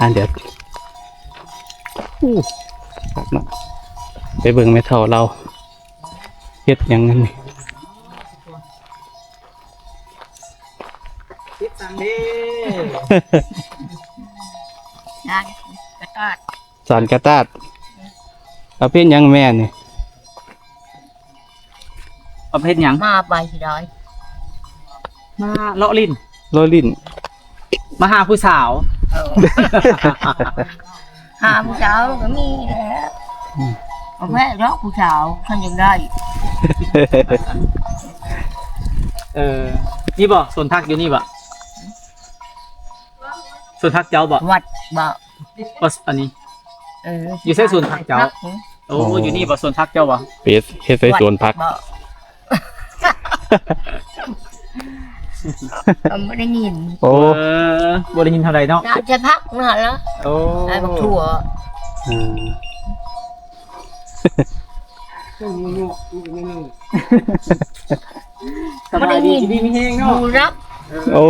อ่าเดี๋ยวอู้ครับเนาะไปเบิ่งแม่เฒ่าเราเฮ็ดหยังนั่นนี่ติดตังเด้งานกระตาดสอนกระตาดเอาเป็นหยังแม่นี่ประเภทหยังมาไปที่ร้อยมาเลาะลิ้นโรยลิ้นมาหาผู้สาวเออ หาผู้สาวก็มีแหล้วเอาแม่รอกผู้สาวขันยังได้ เออ นี่บ่ส่วนทักอยู่นี่บ่ส่วนทักเจ้าบ่วัดบ่บ่อันนี้ เอออยู่ใส่สวนผักเจ้า โอ้อยู่นี่บ่ส่วนทักเจ้าบ่เฮ็ดเฮ็ดใส่สวนผักบ่ ก็ไม่ได้ยินโอ้เออบ่ได้ยินเท่าไหร่เนาะน่าจะพักนั่นแล้วโอ้ได้บักถั่วอืมสบายดีดีมีแฮงหเนาะมูรับโอ้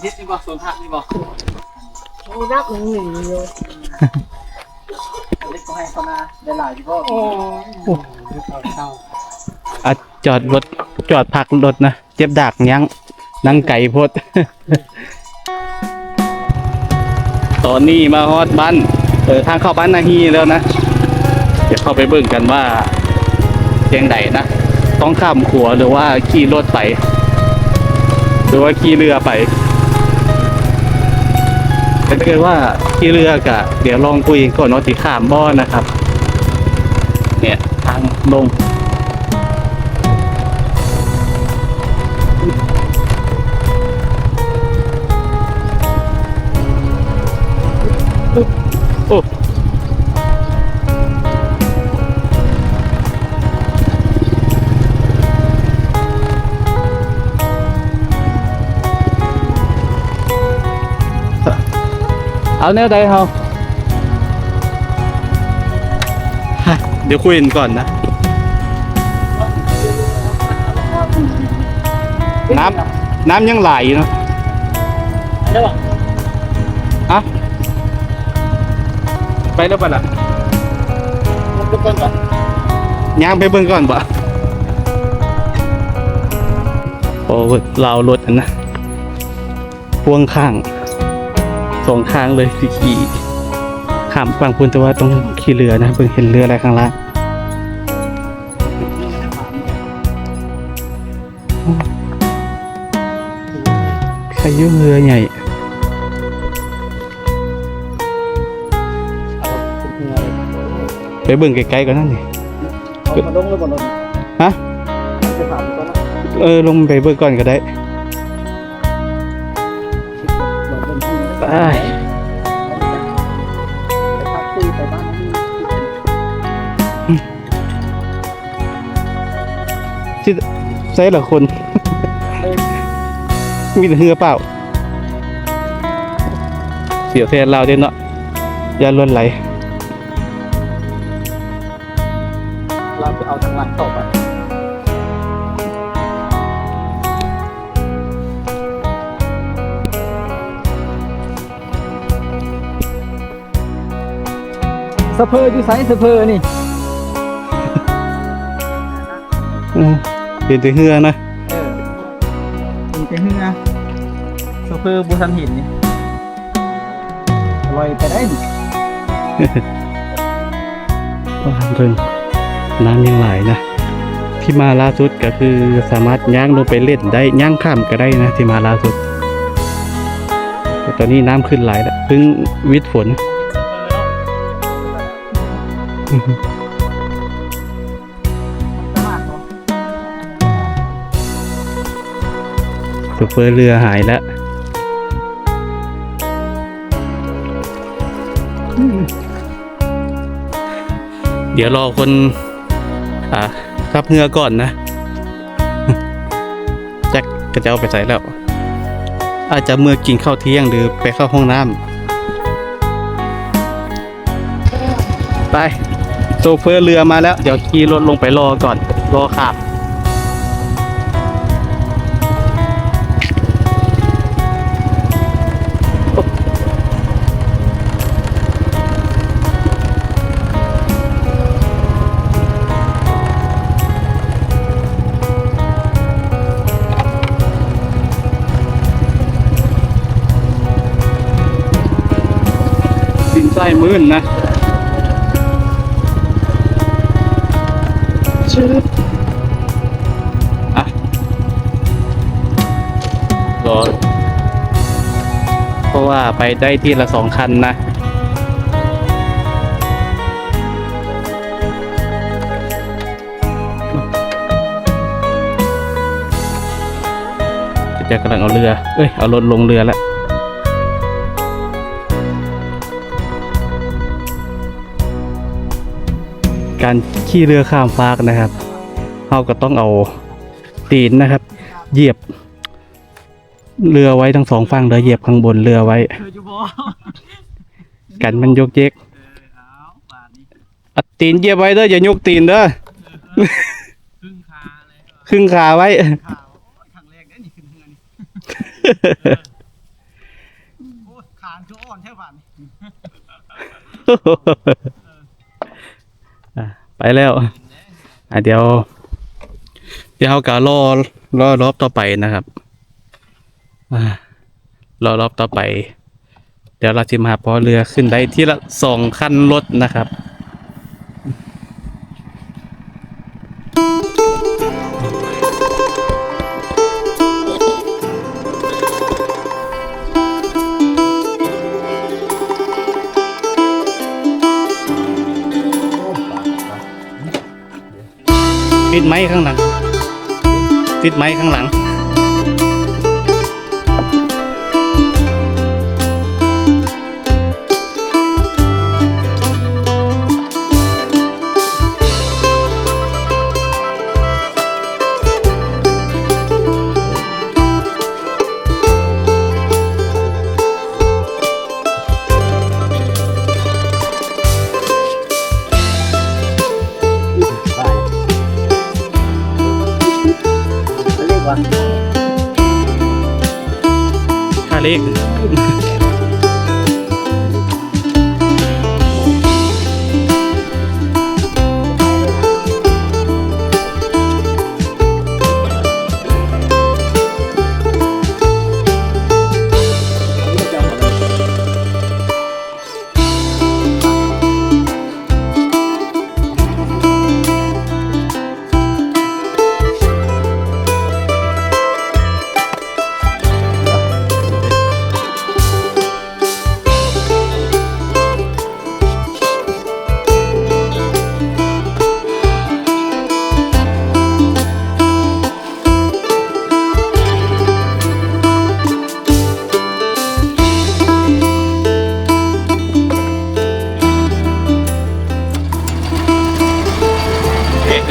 เฮ็ดนี่บ่ส่วนทักนี่บ่หมูรับหนึ่งหนึ่งเลยเล็กก็ให้เขามาได้หลายที่บ่โอ้ อะจอดรถจอดพักรถนะ เจ็บดากยังนั่งไก่พด ตอนนี้มาฮอดบ้านเออทางเข้าบ้านนาฮีแล้วนะ เดี๋ยวเข้าไปเบิ่งกันว่าเชียงใดนะ ต้องข้ามขัวหรือว่าขี่รถไป หรือว่าขี่เรือไปแต่ถ้าเกิดว่าขี่เรือกะ เดี๋ยวลองคุยก่อนว่าสิข้ามบ่อนะครับ เนี่ยทางลง เอาแนวใดเฮาฮะเดี๋ยวคุยกันก่อนนะ น้ำน้ำยังไหลอยู่เนาะได้บ่อะไปแล้วปะล่ะทุกคนก่อนย่างไปเบิ่งก่อนปะโอ้เราวรถอันนะพ่วงข้าง สองข้างเลยสิขี่ข้ามฝั่งคุณแต่ว่าต้องขี่เรือนะเพิ่งเห็นเรืออะไรข้างล่างใครยุ่งเรือใหญ่ไปเบิ่งไกลๆก่อนนั่นนี่เอามาลงแล้วบ่ลงฮะจะถามก่อนนะเออลงไปเบิ่งก่อนก็ได้ ไปที่ใส่ละคน มีแต่เหือเปล่า เสียวแทนเราเด่นเนาะยาล้วนไหล เราจะเอาทางหลังตบอะ สะเพออยู่ไสสะเพอนี่อืมเห็นแต่เหือนะเออมีแต่เหือสะเพอบุทันหินนี่ลอยไปได้ดิว่าเบิ่งน้ำยังไหลนะ ที่มาล่าสุดก็คือสามารถย่างลงไปเล่นได้ย่างข้ามก็ได้นะ ที่มาล่าสุดแต่ตอนนี้น้ำขึ้นไหลแล้วเพิ่งวิทย์ฝน อื้อหือสุเฟอร์เรือหายแล้วเดี๋ยวรอคน อ่ารับเงือก่อนนะ แจ็คก็จะเอาไปใส่แล้ว อาจจะเมื่อกินข้าวเที่ยงหรือไปเข้าห้องน้ำไป โซเฟอร์เรือมาแล้ว เดี๋ยวขี่รถลงไปรอก่อน รอขับใต้มื้นนะ ชื่ออะรอเพราะว่าไปได้ที่ละสองคันนะจะกำลังเอาเรือ เอ้ย เอารถลงเรือแล้ว การขี่เรือข้ามฟากนะครับเราก็ต้องเอาตีนนะครับ เหยียบ เรือไว้ทั้งสองฝั่งเรือเหยียบข้างบนเรือไว้เธอจะบอกันมันยกเยกเออเอาบาทนี้เอาตีนเหยียบไว้เด้ออย่ายกตีนเด้อครึ่งคาเลยว่ะครึ่งขาไว้ข่าวโอ้ยครั้งแรกได้นี่ขึ้นเฮือนนี่โอ้ยขานคืออ่อนแท่บาทนี่อะ ไปแล้วอะเดี๋ยว เดี๋ยวเขาก็รอรอรอบต่อไปนะครับอ่ารอรอบต่อไป เดี๋ยวเราจะมาพอเรือขึ้นได้ที่ละสองคันรถนะครับ ติดไม้ข้างหลัง ติดไม้ข้างหลัง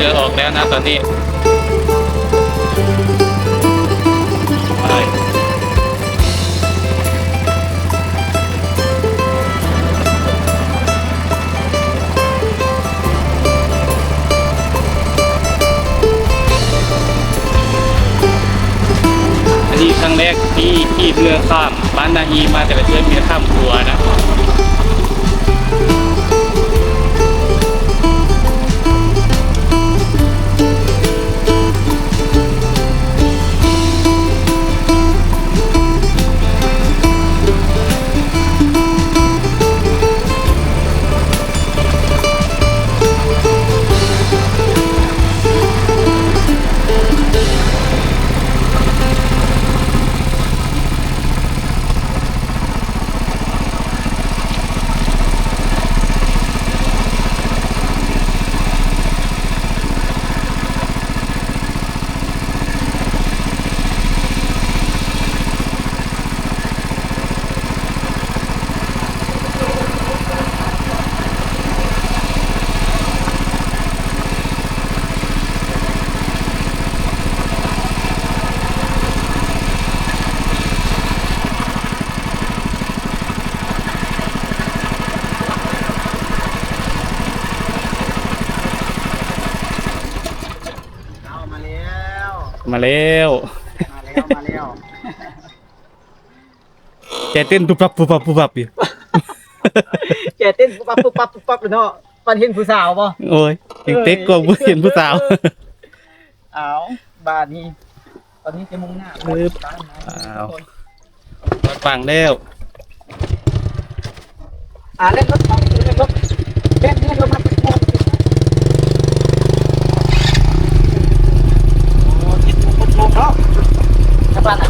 รือออกแล้วนะตอนนี้ไปอันนี้ครั้งแรกที่ที่เรือข้ามบ้านนาฮีมาแต่ละเทือมีแต่ข้ามครัวนะ แล้ว มาแล้วมาแล้วใจเต้นปุ๊บปับปุ๊บปับปุ๊บปับอยู่ แกเต้นปุ๊บปั๊บปุ๊บปั๊บปุ๊บปั๊บเลยเนาะปันเห็นผู้สาวป่ะโอ้ยยังเต็กกว่าผู้เห็นผู้สาวเอาบาทนี้ ตอนนี้จะมุ่งหน้าไปปึ๊บบ้านนะอ้าวมาฟังแล้ว อ่าเล่นรถเล่นรถเล่นเล่นรถมาเป็นโค้งโอ้จิตมันโค้งเนาะใช่ป่ะน่ะ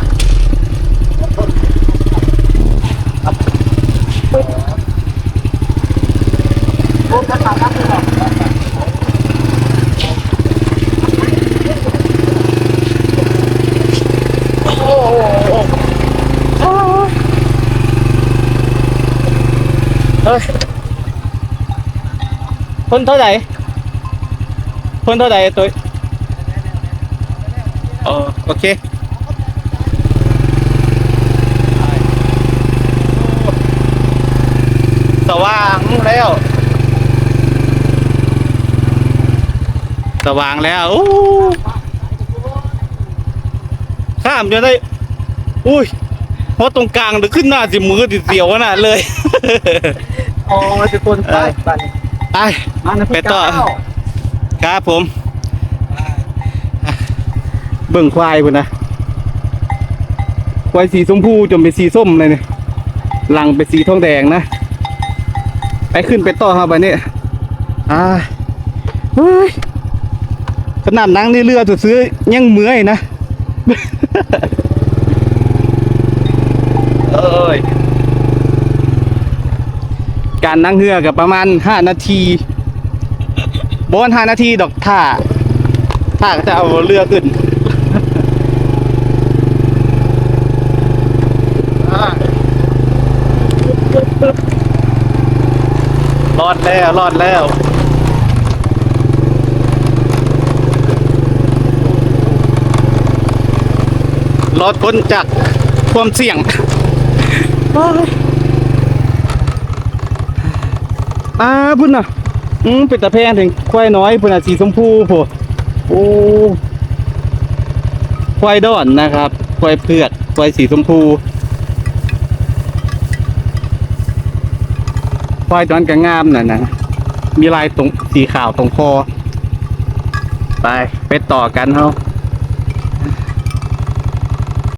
โค้งจะขาดน้ำเลยเหรอ เฮ้ย คนเท่าไหร่คนเท่าไหร่ตัวอ๋อโอเคสว่างแล้ว สว่างแล้วโอ้ข้ามจะได้ อุ้ยเพราะตรงกลางเดี๋ยวขึ้นหน้าสิมือติดเสียวขนาดเลย อ๋อจะคนไปบ้านนี้ ไปมานะไปต่อเจ้าครับผม เบิ่งควายพุ่นนะ ควายสีชมพูจนเป็นสีส้มเลยเนี่ยหลังเป็นสีทองแดงนะ ไปขึ้นไปต่อครับบันนี้อ่าเฮ้ยขนาดนั่งในเรือตัวซื้อๆยังเมื่อยนะ เอ้ย การนั่งเรือกับประมาณห้านาทีบนห้านาทีดอกท่าท่าก็จะเอาเรือขึ้นรอดแล้วรอดแล้วรอดพ้นจากความเสี่ยง อ่าพุ่นน่ะ อืมเป็นตะแพงถึงควายน้อยพุ่นน่ะสีชมพูโผโอ้ควายดอนนะครับควายเผือกควายสีชมพูควายดอนก็งามน่ะนะมีลายตรงสีขาวตรงคอไปไปต่อกันเฮา